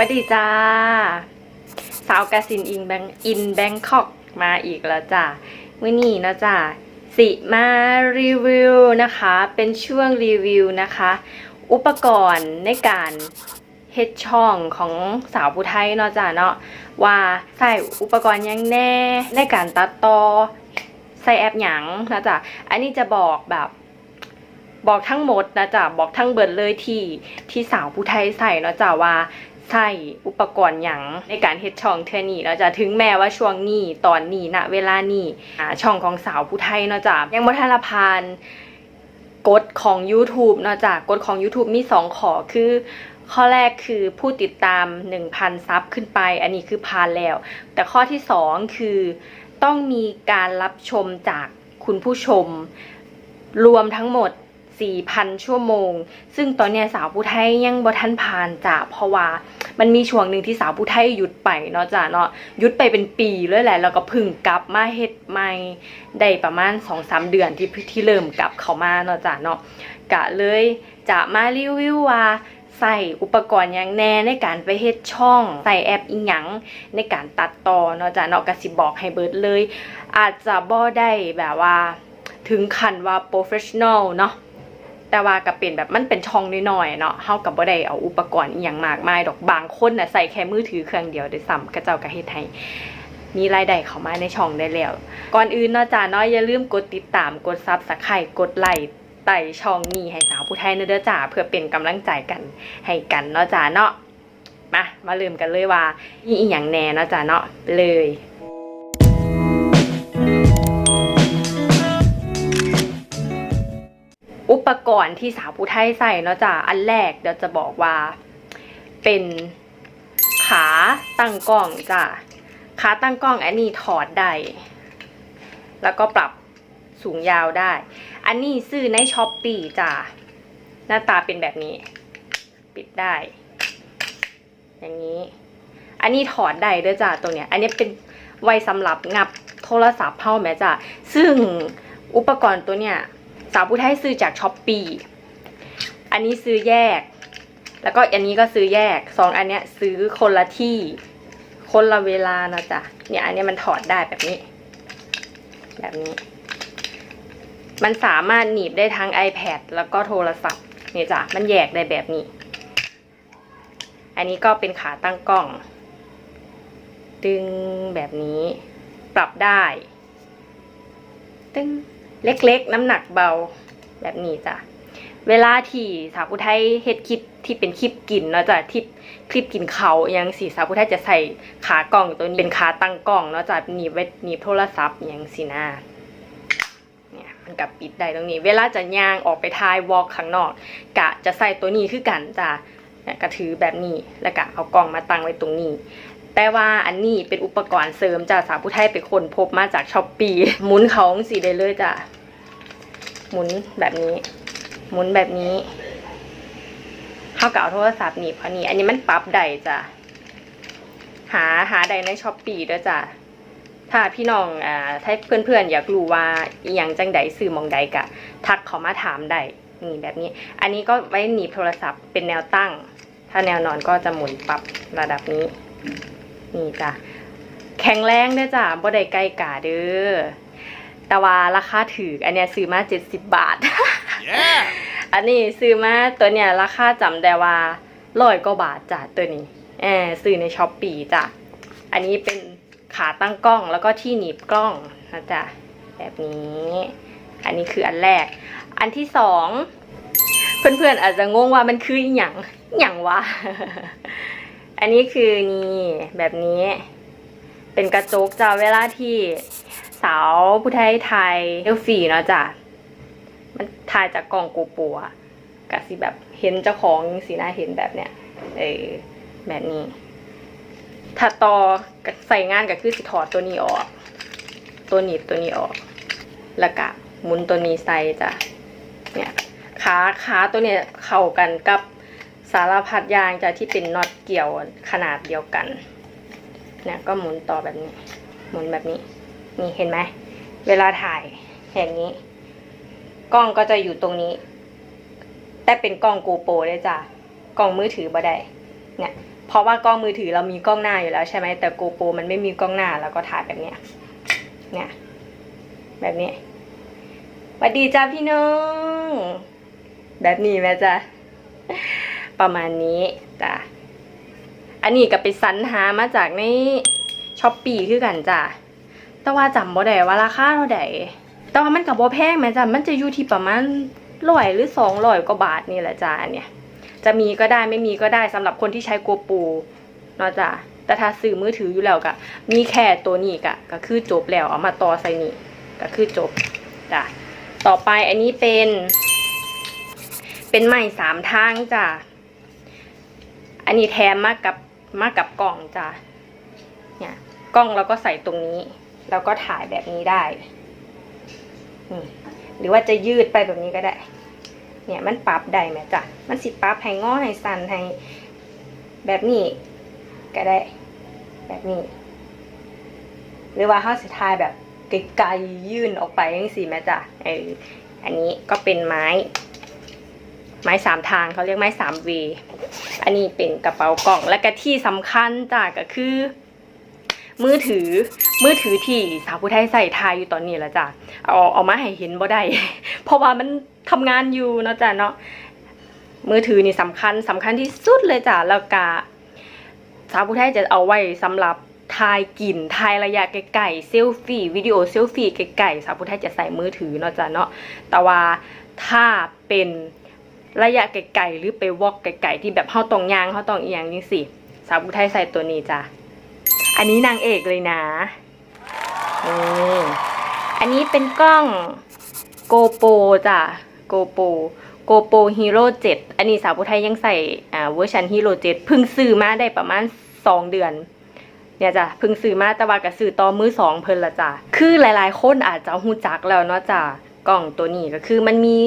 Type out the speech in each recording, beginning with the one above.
วัสดีจ้า สาวกาซินอิงแบงอินแบงคอกมาอีกแล้วจ้ามื่อนี้นะจ้าสิมารีวิวนะคะ เป็นช่วงรีวิวนะคะ อุปกรณ์ในการเฮ็ดช่องของสาวผู้ไทยเนาะจ้าเนาะว่าใส่อุปกรณ์ยังแน่ในการตัดต่อใส่แอปหยังนะจ๊ะอันนี้จะบอกแบบบอกทั้งหมดนะจ๊ะบอกทั้งเบิดเลยที่ที่สาวผู้ไทยใส่เนาะจ๊ะว่า ใส่อุปกรณ์หยังในการเฮ็ดช่องเทื่อนี้เนาจะถึงแม้ว่าช่วงนี้ตอนนี้ณเวลานี้ช่องของสาวผู้ไทยเนาะจ๊ะยังบ่ทันละพานกฎของ YouTube เนาะจ๊ะกฎของ YouTube มีสองข้อคือข้อแรกคือผู้ติดตาม 1,000 ซับขึ้นไป อันนี้คือพานแล้ว แต่ข้อที่สองคือต้องมีการรับชมจากคุณผู้ชม รวมทั้งหมด 4,000 ชั่วโมง ซึ่งตอนนี้สาวผู้ไทยยังบ่ทันผ่านจ้ะเพราะว่า มันมีช่วงหนึ่งที่สาวผู้ไทยหยุดไปเนาะจ้ะเนาะหยุดไปเป็นปีเลยแหละแล้วก็พึ่งกลับมาเฮ็ดใหม่ได้ประมาณ2-3เดือนที่ที่เริ่มกลับเข้ามาเนาะจ้ะเนาะกะเลยจะมารีวิวว่าใส่อุปกรณ์หยังแน่ในการไปเฮ็ดช่องใส่แอปอีหยังในการตัดต่อเนาะจ้ะเนาะก็สิบอกให้เบิดเลย อาจจะบ่ได้แบบว่า ถึงขั้นว่า professional เนาะ แต่ว่าก็เป็นแบบมันเป็นช่องน้อยๆเนาะเฮาก็บ่ได้เอาอุปกรณ์อีหยังมากมายดอกบางคนน่ะใส่แค่มือถือเครื่องเดียวด้วยซ้ำก็เจ้าก็เฮ็ดให้มีรายได้เข้ามาในช่องได้แล้ว ก่อนอื่นเนาะจ้ะเนาะอย่าลืมกดติดตามกด Subscribe กดไลค์ไต่ช่องนี้ให้สาวผู้ไทยเนเด้อจ้าเพื่อเป็นกำลังใจกันให้กันเนาะจ้าเนาะมามาเริ่มกันเลยว่าอีอีหยังแน่เนาะจ้าเนาะเลย กรณ์ที่สาวผู้ไทยใส่เนาะจ้าอันแรกเดี๋ยวจะบอกว่า เป็นขาตั้งกล้องจ้าขาตั้งกล้องอันนี้ถอดได้แล้วก็ปรับสูงยาวได้ อันนี้ซื้อในช้อปปี้จ้าหน้าตาเป็นแบบนี้ ปิดได้ อย่างนี้ อันนี้ถอดได้ด้วยจ้าตรงเนี้ย อันนี้เป็นไว้สำหรับงับโทรศัพท์เท่าแม่จ้าซึ่งอุปกรณ์ตัวเนี้ย สาวผู้ไทยซื้อจากช้อปปีอันนี้ซื้อแยก แล้วก็อันนี้ก็ซื้อแยกสองอันเนี้ยซื้อคนละที่ คนละเวลานะจ๊ะเนี่ยอันเนี้ยมันถอดได้แบบนี้ แบบนี้ มันสามารถหนีบได้ทั้ง iPad แล้วก็โทรศัพท์เนี่ยจ้ะมันแยกได้แบบนี้ อันนี้ก็เป็นขาตั้งกล้อง ดึงแบบนี้ ปรับได้ ตึง เล็กๆ น้ำหนักเบาแบบนี้จ้ะ เวลาที่สาวผู้ไทยเฮ็ดคลิปที่เป็นคลิปกินเนาะจ้ะที่คลิปกินเขาอยังสีสาวผู้ไทยจะใส่ขากล่องตัวนี้เป็นขาตั้งกล้องเนาะจ้ะหนีบไว้หนีบโทรศัพท์อหยังสินะเนี่ยมันกับปิดได้ตรงนี้ เวลาจะย่างออกไปทายวอล์กข้างนอก กะจะใส่ตัวนี้คือกันจ้ะก็ถือแบบนี้แล้วก็เอากล่องมาตั้งไว้ตรงนี้ แต่ว่าอันนี้เป็นอุปกรณ์เสริมจากสาวผู้ไทยไปคนพบมาจากช้อปปีหมุนเขาสีได้เลยจ้ะหมุนแบบนี้ หมุนแบบนี้เข้ากับเอาโทรศัพท์หนีบอันนี้ อันนี้มันปรับได้จ้ะหาหาใดในช้อปปีด้วยจ้ะถ้าพี่น้องอ่าถ้าเพื่อนๆ อยากรู้ว่าอหย่างจังใดซื้อมองใดกะ ทักเขามาถามได้นี่แบบนี้ อันนี้ก็ไว้หนีบโทรศัพท์เป็นแนวตั้ง ถ้าแนวนอนก็จะหมุนปรับระดับนี้ นี่จ้ะแข็งแรงเด้อจ้ะบ่ได้ใกล้กาเด้อแต่ว่าราคาถืออันเนี้ยซื้อมา70บาท Yeah! อันนี้ซื้อมาตัวเนี้ยราคาจำได้ว่าร้อยกว่าบาทจ้ะตัวนี้เออซื้อในช้อปปีจ้ะอันนี้เป็นขาตั้งกล้องแล้วก็ที่หนีบกล้องนะจ๊ะแบบนี้ อันนี้คืออันแรก อันที่สองเพื่อนๆอาจจะงงว่ามันคืออหย่างอหย่างวะ อันนี้คือนี่แบบนี้ เป็นกระจกจ้ะเวลาที่สาวผู้ไทยไทยเอลฟีเนาะจ้ะมันถ่ายจากกล่องโกโปรอะกะสิแบบเห็นเจ้าของสีหน้าเห็นแบบเนี้ยเออแบบนี้ ถ้าต่อใส่งานก็คือสิถอดตัวนี้ออก ตัวหนีบตัวนี้ออก แล้วก็หมุนตัวนี้ใส่จ้ะเนี่ยขาขาตัวเนี้ยเข้ากันกับ สารพัดยางจะที่เป็นน็อตเกี่ยวขนาดเดียวกันเนี่ยก็หมุนต่อแบบนี้ หมุนแบบนี้ นี่เห็นไหม เวลาถ่ายอย่างนี้ กล้องก็จะอยู่ตรงนี้ แต่เป็นกล้องโกโปรได้จ้ะ กล้องมือถือบ่ได้ เนี่ย เพราะว่ากล้องมือถือเรามีกล้องหน้าอยู่แล้วใช่ไหม แต่โกโปรมันไม่มีกล้องหน้าแล้วก็ถ่ายแบบเนี้ย เนี่ย แบบนี้สวัสดีจ้าพี่น้อง แบบนี้แม่จ้ะ ประมาณนี้จ้ะอันนี้ก็ไปสรรหามาจากในช้อปปี้คือกันจ้ะแต่ว่าจำบ่ได้ว่าราคาเท่าใดแต่ว่ามันก็บ่แพงแม่จ้ะมันจะอยู่ที่ประมาณร้อยหรือสองร้อยกว่าบาทนี่แหละจ้ะอันเนี่ย จะมีก็ได้ไม่มีก็ได้สำหรับคนที่ใช้โกปูเนาะจ้ะแต่ถ้าซื้อมือถืออยู่แล้วก็มีแค่ตัวนี้ก็ก็คือจบแล้วเอามาต่อใส่นี่ก็คือจบจ้ะต่อไปอันนี้เป็น เป็นไม้สามทางจ้ะ อันนี้แถมมากับมากับกล่องจ้ะเนี่ยกล้องเราก็ใส่ตรงนี้ แล้วก็ถ่ายแบบนี้ได้นี่หรือว่าจะยืดไปแบบนี้ก็ได้ เนี่ยมันปรับได้ไหมจ้ะมันสิปรับให้งอให้สั้นให้แบบนี้ก็ได้ แบบนี้ หรือว่าเขาสิทายแบบไกลๆยื่นออกไปยังสิแม่จ้ะเอออันนี้ก็เป็นไม้ ไม้สามทางเขาเรียกไม้สามเวอันนี้เป็นกระเป๋ากล่องและก็ที่สำคัญจ้ะก็คือ มือถือมือถือที่สาวผู้ไทยใส่ทายอยู่ตอนนี้แล้วจ้ะเอาเอามาให้เห็นบ่ได้เพราะว่ามันทำงานอยู่เนาะจ้ะเนาะมือถือนี่สำคัญสำคัญที่สุดเลยจ้ะแล้วก็สาวผู้ไทยจะเอาไว้สำหรับถ่ายกลิ่นถ่ายระยะไกลๆเซลฟี่วิดีโอเซลฟี่ไกลๆสาวผู้ไทยจะใส่มือถือเนาะจ้ะเนาะแต่ว่าถ้าเป็น ระยะไกลๆหรือไปวอกไกลๆที่แบบเฮาต้องยางเฮาต้องอียงจังซี่สิสาวผู้ไทยใส่ตัวนี้จ้ะอันนี้นางเอกเลยนะนี่อันนี้เป็นกล้องโกโปจ้ะโกโปโกโปฮีโร่7อันนี้สาวผู้ไทยยังใส่อ่าเวอร์ชันฮีโร่7เพิ่งซื้อมาได้ประมาณ2เดือน เนี่ยจ้ะเพิ่งซื้อมาต่ว่าก็ซื้อต่อมือสองเพิ่นละจ้ะคือหลายๆคนอาจจะหูจักแล้วเนาะจ้ะกล้องตัวนี้ก็คือมันมี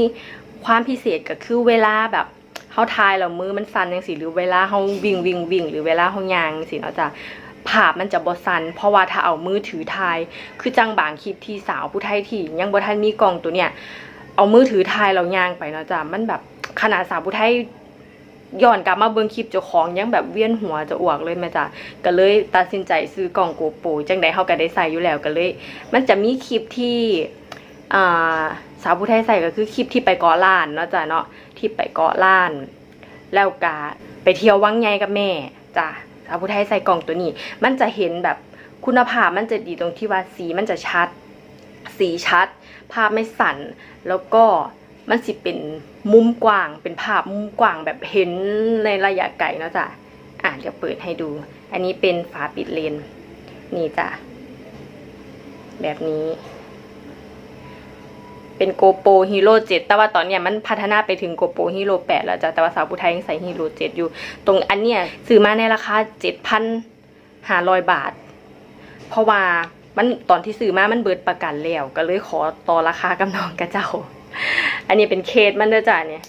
ความพิเศษก็คือเวลาแบบเฮาทายแล้วมือมันสั่นจังซี่หรือเวลาเฮาวิ่งวิ่งวิ่งหรือเวลาเฮายางจังซี่เนาะจ้ะภาพมันจะบสัน เพราะว่าถ้าเอามือถือถ่าย คือจังบางคลิปที่สาวผู้ไทยที่ยังบ่ทันมีกล้องตัวเนี้ยเอามือถือถ่ายเราย่างไปเนาะจ้ะมันแบบขนาดสาวผู้ไทยย้อนกลับมาเบิ่งคลิปเจ้าของยังแบบเวียนหัวจะอ้วกเลยแม่จ้ะก็เลยตัดสินใจซื้อกล่องโกโปรจังใดเฮาก็ได้ใส่อยู่แล้วก็เลย มันจะมีคลิปที่อ่า สาวผู้ไทยใส่ก็คือคลิปที่ไปเกาะล้านเนาะจ้ะเนาะที่ไปเกาะล้าน แล้วก็ไปเที่ยววังใหญ่กับแม่จ้ะสาวผู้ไทยใส่กล่องตัวนี้ มันจะเห็นแบบคุณภาพมันจะดีตรงที่ว่าสีมันจะชัด สีชัด ภาพไม่สั่น แล้วก็มันสิเป็นมุมกว้าง เป็นภาพมุมกว้างแบบเห็นในระยะไกลเนาะจ้ะอ่านจะเปิดให้ดู อันนี้เป็นฝาปิดเลน นี่จ้ะแบบนี้ เป็นโกโปรฮีโร่7แต่ว่าตอนเนี้ยมันพัฒนาไปถึงโกโปรฮีโร่8แล้วจ้ะแต่ว่าสาวผู้ไทยยังใส่ฮีโร่7อยู่ ตรงอันเนี้ยซื้อมาในราคาเจ็ดพันห้าร้อยบาท เพราะว่ามันตอนที่ซื้อมามันเบิดประกันแล้วก็เลยขอต่อราคากับน้องกระเจ้า อันนี้เป็นเคสมันเด้อจ้ะเนี่ย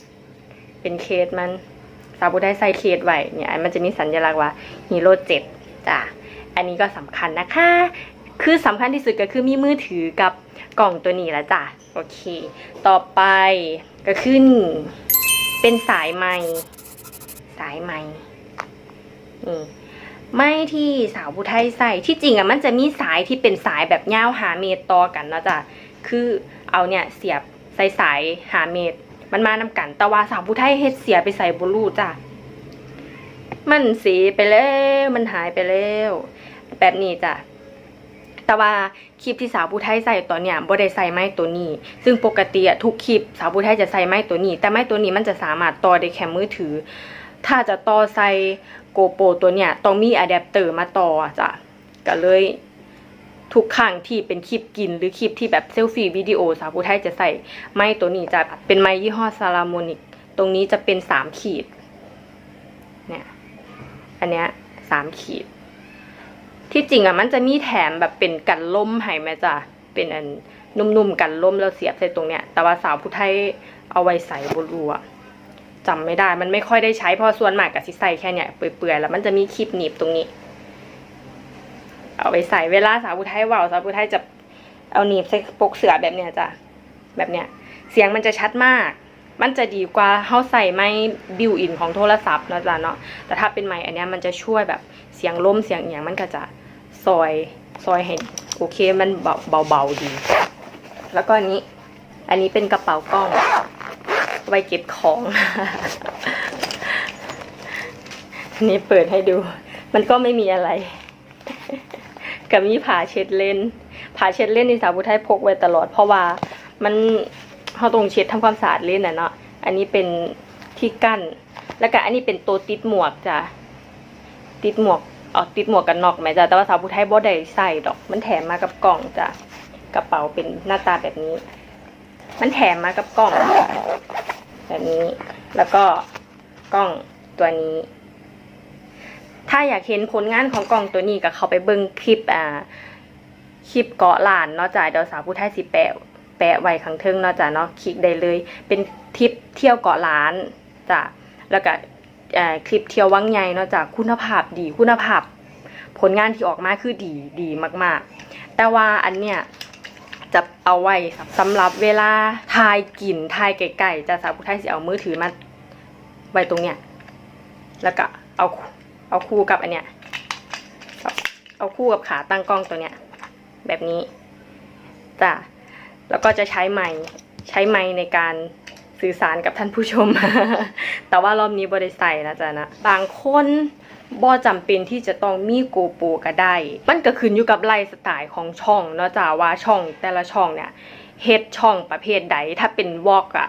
เป็นเคสมันสาวผู้ได้ใส่เคสไว้เนี่ยมันจะมีสัญลักษณ์ว่าฮีโร่เจ็ดจ้ะอันนี้ก็สำคัญนะคะ คือสำคัญที่สุดก็คือมีมือถือกับ กล่องตัวนี้และจ้ะโอเค ต่อไปก็คือนี่เป็นสายไม้สายไหมนี่ไม่ที่สาวผู้ไทยใส่ที่จริงอะมันจะมีสายที่เป็นสายแบบยาวหาเมตรต่อกันนะจ้ะคือเอาเนี่ยเสียบใส่สายหาเมตร มันมานำกัน แต่ว่าสาวผู้ไทยเฮ็ดเสียไปใส่บลูจ้ะมันสีไปแล้ว มันหายไปแล้ว แบบนี้จ้ะ แต่ว่าคลิปที่สาวผู้ไทยใส่ตอนเนี้ยบ่ได้ใส่ไม้ตัวนี้ ซึ่งปกติอะทุกคลิปสาวผู้ไทยจะใส่ไม้ตัวนี้ แต่ไม้ตัวนี้มันจะสามารถต่อได้แค่มือถือ ถ้าจะต่อใส่โกโปรตัวเนี้ยต้องมีอะแดปเตอร์มาต่อจ้ะก็เลยทุกครั้งที่เป็นคลิปกินหรือคลิปที่แบบเซลฟี่วิดีโอสาวผู้ไทยจะใส่ไม้ตัวนี้จะเป็นไม้ยี่ห้อซาลาโมนิก ตรงนี้จะเป็นสามขีดเนี่ยอันเนี้ยสามขีด ที่จริงอะมันจะมีแถมแบบเป็นกันล่มให้ไหมจ้ะเป็นอันนุ่มๆกันล่มแล้วเสียบใส่ตรงเนี้ย แต่ว่าสาวผู้ไทยเอาไว้ใส่บรูอะจำไม่ได้ มันไม่ค่อยได้ใช้เพราะส่วนมากกับสิใส่แค่เนี้ยเปื่อยๆแล้วมันจะมีคลิปหนีบตรงนี้ เอาไปใส่เวลาสาวผู้ไทยว่าวสาวผู้ไทยจะเอาหนีบใส่ปกเสือแบบเนี้ยจ้ะแบบเนี้ย เสียงมันจะชัดมาก มันจะดีกว่าเฮาใส่ไม้บิวอินของโทรศัพท์นะจ๊ะเนาะแต่ถ้าเป็นไม้อันเนี้ยมันจะช่วยแบบเสียงล้มเสียงอหยางมันก็จะ ซอยซอยให้โอเคมันเบาเบาๆดี แล้วก็อันนี้ อันนี้เป็นกระเป๋ากล้อง ไว้เก็บของอันนี้เปิดให้ดู มันก็ไม่มีอะไร กับมีผ่าเช็ดเล่นผ่าเช็ดเล่นในสาวผู้ไทยพกไว้ตลอด เพราะว่ามันเขาตรงเช็ดทำความสะอาดเล่นน่ะเนาะอันนี้เป็นที่กั้น แล้วก็อันนี้เป็นตัวติดหมวกจ้ะติดหมวก เออติดหมวกกันน็อกไหมจ้ะแต่ว่าสาวผู้ไทยบ่ได้ใส่ดอก มันแถมมากับกล่องจ้ะกระเป๋าเป็นหน้าตาแบบนี้ มันแถมมากับกล่องแบบนี้ แล้วก็กล้องตัวนี้ ถ้าอยากเห็นผลงานของกล่องตัวนี้ก็เข้าไปเบิ่งคลิปอ่าคลิปเกาะหลานเนาะจ้ะเดี๋ยวสาวผู้ไทยสิแปะแปะไว้ข้างเทิงเนาะจ้ะเนาะคลิกได้เลย เป็นทริปเที่ยวเกาะหลานจ้ะแล้วก็ คลิปเที่ยววังใหญ่เนาะจ้ะคุณภาพดีคุณภาพ ผลงานที่ออกมาคือดีดีมากๆ แต่ว่าอันเนี้ยจะเอาไว้สำหรับเวลาทายกลิ่นทายไก่ๆจะสาวผู้ไทยสิเอามือถือมาไว้ตรงเนี้ยแล้วก็เอาเอาคู่กับอันเนี้ยเอาเอาคู่กับขาตั้งกล้องตัวเนี้ยแบบนี้จ้ะแล้วก็จะใช้ไม้ใช้ไม้ในการ สื่อสารกับท่านผู้ชม แต่ว่ารอบนี้บริใส่นะจ๊ะนะบางคนบ่จำเป็นที่จะต้องมีโกโปรก็ได้ มันก็ขึ้นอยู่กับไลฟ์สไตล์ของช่องเนาะจ้ะว่าช่องแต่ละช่องเนี่ยเฮ็ดช่องประเภทใดถ้าเป็นวอกอะ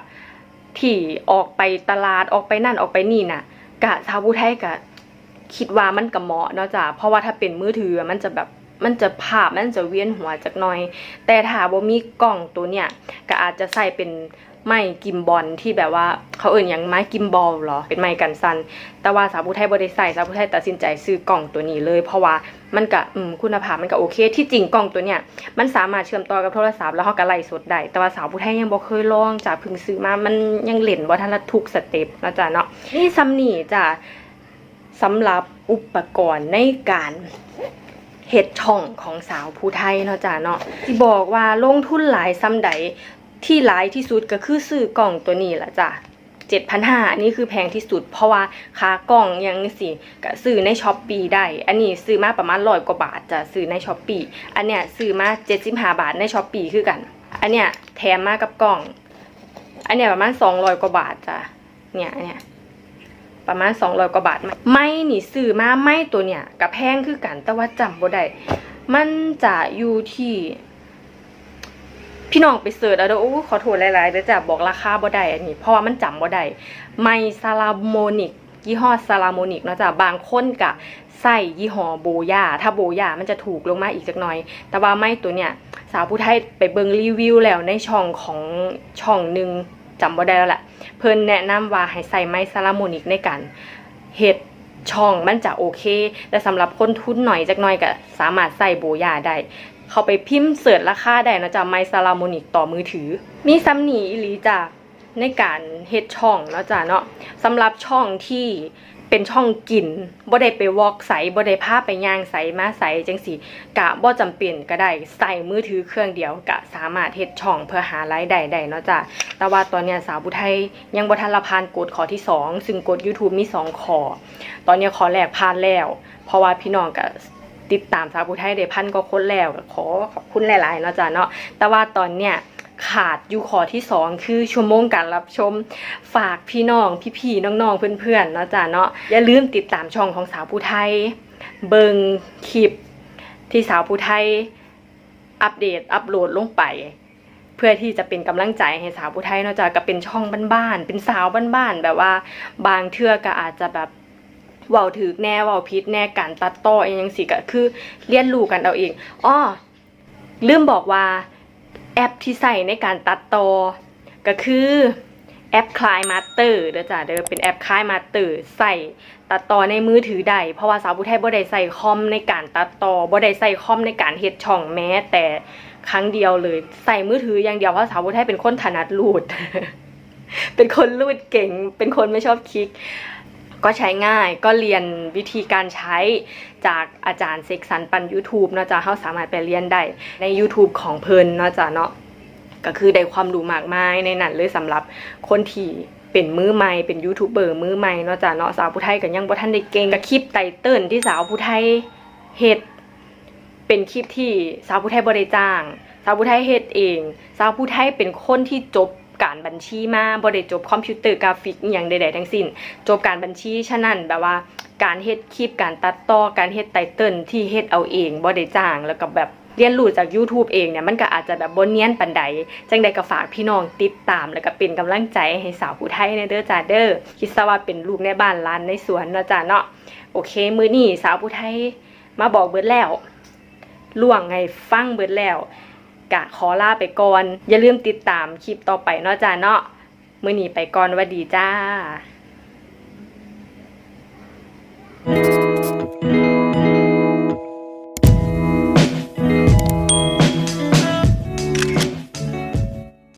ที่ออกไปตลาดออกไปนั่นออกไปนี่น่ะกะชาวผู้ไทยกะคิดว่ามันก็เหมาะเนาะจ้ะเพราะว่าถ้าเป็นมือถือมันจะแบบ มันจะภาพมันจะเวียนหัวจักหน่อย แต่ถ้าบ่มีกล้องตัวเนี้ยก็อาจจะใส่เป็นไม้กิมบอลที่แบบว่าเขาเอ่ยอย่างไม้กิมบอลเหรอ เป็นไม้กันสันแต่ว่าสาวผู้ไทยบ่ได้ใส่สาวผู้ไทยตัดสินใจซื้อกล่องตัวนี้เลย เพราะว่ามันก็คุณภาพมันก็โอเค ที่จริงกล่องตัวเนี้ยมันสามารถเชื่อมต่อกับโทรศัพท์แล้วเฮาก็ไล่สดได้ แต่ว่าสาวผู้ไทยยังบ่เคยลองจ้ะพิ่งซื้อมา มันยังเล่นบ่ทันละทุกสเต็ปนะจ๊ะเนาะนี่ซ้ำนี่จ้ะสำหรับอุปกรณ์ในการ เฮ็ดช่องของสาวผู้ไทยเนาะจ้าเนาะที่บอกว่าลงทุนหลายซ้ำใดที่หลายที่สุดก็คือซื้อกล่องตัวนี้ละจ้ะ7,500อันนี้คือแพงที่สุด เพราะว่าค่ากล่องยังสิก็ซื้อในช้อปปีได้ อันนี้ซื้อมาประมาณร้อยกว่าบาทจะซื้อในช้อปปีอันเนี้ยซื้อมา75บาทในช้อปปีคือกัน อันเนี้ยแถมมากับกล่อง อันเนี้ยประมาณ200กว่าบาทจ้ะเนี่ยอันเนี้ย ประมาณ200กว่าบาทไม่นี่ซื้อมาไม่ตัวเนี่ยกับแพงคือกันแต่ว่าจำบ่ได้มันจะอยู่ที่พี่น้องไปเสิร์ชเอาเด้อโอ้ขอโทษหลายๆเด้อจ้ะบอกราคาบ่ได้อันนี้ เพราะว่ามันจำบ่ได้ไมซาลาโมนิกยี่ห้อซาลาโมนิกเนาะจ้ะบางคนกะใส่ยี่ห้อโบยาถ้าโบยามันจะถูกลงมาอีกสักหน่อย แต่ว่าไม่ตัวเนี่ย สาวผู้ไทยไปเบิงรีวิวแล้วในช่องของช่องหนึ่งจำบ่ได้แล้วแหละ พิ่นแนะนำว่าให้ใส่ไม้ซาลาโมนิกในการเฮ็ดช่องมันจะโอเค แต่สำหรับคนทุนหน่อยจักหน่อยก็สามารถใส่โบยาได้ เข้าไปพิมพ์เสิร์ชราคาได้นะจ๊ะไม้ซาลาโมนิกต่อมือถือ มีซ้ำหนีอีหลีจ้ะในการเฮ็ดช่องเนาะจ้ะเนาะสำหรับช่องที่ เป็นช่องกินบ่ได้ไปวอกใสบ่ได้พาไปย่างใสมาใสจังสีกะบ่จำเป็นก็ได้ใส่มือถือเครื่องเดียวกะสามารถเฮ็ดช่องเพื่อหารายได้ได้เนาะจ้ะแต่ว่าตอนเนี้ยสาวบุไทยยังบ่ทันละพานกฎข้อที่ 2 ซึ่งกฎ YouTube มี 2ข้อตอนเนี้ยข้อแรกผ่านแล้ว เพราะว่าพี่น้องก็ติดตามสาวบุไทยได้พันก็คนแล้วก็ขอขอบคุณหลายๆเนาะจ้ะเนาะแต่ว่าตอนเนี้ย ขาดอยู่ขอที่2คือชั่วโมงการรับชม ฝากพี่น้องพี่ๆน้องๆเพื่อนๆเนาะจ้ะเนาะอย่าลืมติดตามช่องของสาวผู้ไทย เบิงคลิปที่สาวผู้ไทยอัปเดตอัปโหลดลงไป เพื่อที่จะเป็นกำลังใจให้สาวผู้ไทยเนาะจ้ะก็เป็นช่องบ้านๆเป็นสาวบ้านๆแบบว่าบางเทื่อก็อาจจะแบบเว้าถือแน่เว้าพิษแน่การตัดต่อเองยังสิก็คือเรียนรู้กันเอาเองอ้อลืมบอกว่า แอปที่ใส่ในการตัดต่อก็คือแอปคลายมาสเตอร์เด้อจ้ะเด้อเป็นแอปคลายมาสเตอร์ใส่ตัดต่อในมือถือได้เพราะว่าสาวผู้ไทยบ่ได้ใส่คอมในการตัดต่อบ่ได้ใส่คอมในการเฮ็ดช่องแม้ แต่ครั้งเดียวเลยใส่มือถืออย่างเดียวเพราะสาวพุทธไทยเป็นคนถนัดรูด เป็นคนรูดเก่ง เป็นคนไม่ชอบคลิก ก็ใช้ง่ายก็เรียนวิธีการใช้จากอาจารย์เซกสันปัน YouTube เนาะจ๊ะเขาสามารถไปเรียนได้ใน YouTube ของเพิ่นเนาะจ๊ะเนาะก็คือได้ความรู้มากมายในนั้นเลยสำหรับคนที่เป็นมือใหม่เป็นยูทูบเบอร์มือใหม่เนาะจ้ะเนาะสาวผู้ไทยก็ยังบ่ทันได้เก่งกับคลิปไตเติ้ลที่สาวผู้ไทยเฮ็ดเป็นคลิปที่สาวผู้ไทยบ่ได้จ้าง สาวผู้ไทยเฮ็ดเอง สาวผู้ไทยเป็นคนที่จบ การบัญชีมาบ่ได้จบคอมพิวเตอร์กราฟิกอหย่างใดๆทั้งสิ้น จบการบัญชีฉะนั้นแบบว่าการเฮ็ดคลิปการตัดต่อการเฮ็ดไตเติ้ลที่เฮ็ดเอาเองบ่ได้จ้างแล้วก็แบบเรียนรู้จาก YouTube เองเนี่ยมันก็อาจจะแบบบ่เนียนปานใด จังใดก็ฝากพี่น้องติดตาม แล้วก็เป็นกำลังใจให้สาวผู้ไทยในเด้อจ้าเด้อคิดซะว่าเป็นลูกในบ้านร้านในสวนนะจ้าเนาะโอเค มื้อนี้สาวผู้ไทยมาบอกเบิดแล้วล่วงให้ฟังเบิดแล้ว กะขอลาไปก่อน อย่าลืมติดตามคลิปต่อไปเนาะจ้าเนาะมื้อนี้ไปก่อนว่าดีจ้า